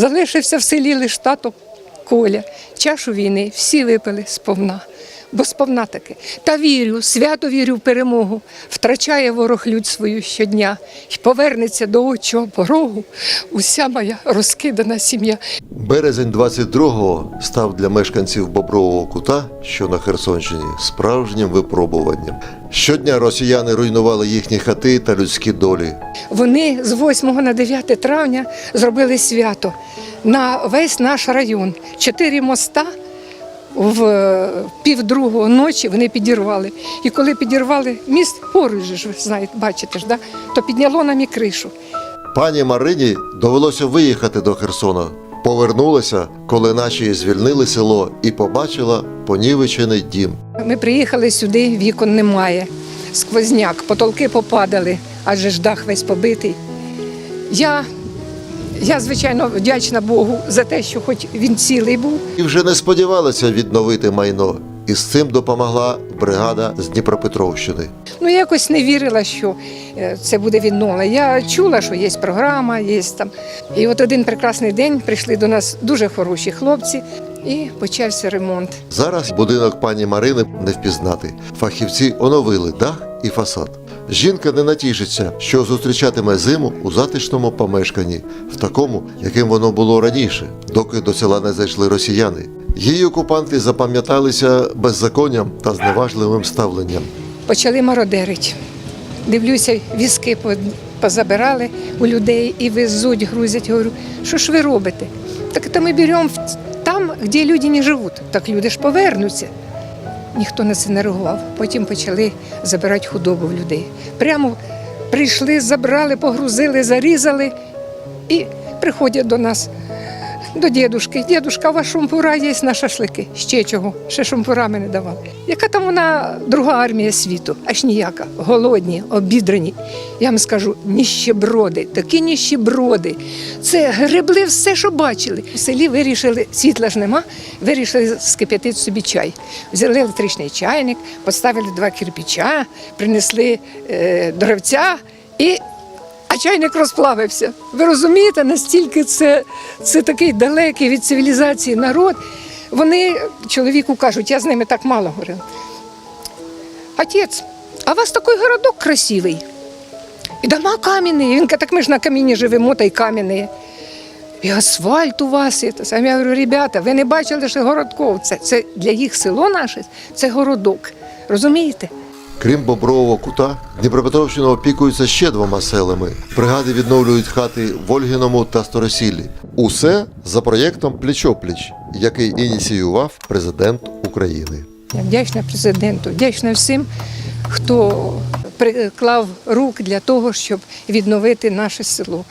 Залишився в селі лише тато Коля. Чашу війни всі випили сповна. Бо сповна таки. Та вірю, свято вірю в перемогу. Втрачає ворог людь свою щодня і повернеться до очого порогу. Уся моя розкидана сім'я. Березень 22-го став для мешканців Бобрового кута, що на Херсонщині, справжнім випробуванням. Щодня росіяни руйнували їхні хати та людські долі. Вони з 8 на 9 травня зробили свято на весь наш район. Чотири моста в е, півдругого ночі вони підірвали. І коли підірвали міст, поруч ж ви знаєте, бачите ж, да? то підняло нам і кришу. Пані Марині довелося виїхати до Херсона. Повернулася, коли наші звільнили село і побачила понівечений дім. Ми приїхали сюди, вікон немає. Сквозняк, потолки попадали, адже ж дах весь побитий. Я, я, звичайно, вдячна Богу за те, що хоч він цілий був. І вже не сподівалися відновити майно. І з цим допомогла бригада з Дніпропетровщини. Ну, я якось не вірила, що е, це буде відновлено. Я чула, що є програма, є там. І от один прекрасний день прийшли до нас дуже хороші хлопці, і почався ремонт. Зараз будинок пані Марини не впізнати. Фахівці оновили дах і фасад. Жінка не натішиться, що зустрічатиме зиму у затишному помешканні, в такому, яким воно було раніше, доки до села не зайшли росіяни. Її окупанти запам'яталися беззаконням та зневажливим ставленням. Почали мародерити. Дивлюся, візки позабирали у людей і везуть, грузять. Говорю, що ж ви робите? Так то ми беремо там, де люди не живуть. Так люди ж повернуться. Ніхто на це не реагував. Потім почали забирати худобу в людей. Прямо прийшли, забрали, погрузили, зарізали і приходять до нас. До дідушки. Дідушка, у вас шумпура є на шашлики. Ще чого? Ще шумпурами не давали. Яка там вона друга армія світу? Аж ніяка. Голодні, обідрані. Я вам скажу, ніщеброди, такі ніщеброди. Це гребли все, що бачили. В селі вирішили, світла ж нема, вирішили скип'ятити собі чай. Взяли електричний чайник, поставили два кирпича, принесли е, дровця і чайник розплавився. Ви розумієте, настільки це, це такий далекий від цивілізації народ. Вони чоловіку кажуть, я з ними так мало говорила. Отець, а у вас такий городок красивий. І дома кам'яні. Він каже, так ми ж на каміні живемо, та й кам'яні. І асфальт у вас. Я говорю, ребята, ви не бачили ще городков. Це, це для їх село наше, це городок. Розумієте? Крім Бобрового кута, Дніпропетровщина опікується ще двома селами. Бригади відновлюють хати в Ольгіному та Старосіллі. Усе за проєктом Пліч-опліч, який ініціював президент України. Я вдячна президенту, вдячна всім, хто приклав рук для того, щоб відновити наше село.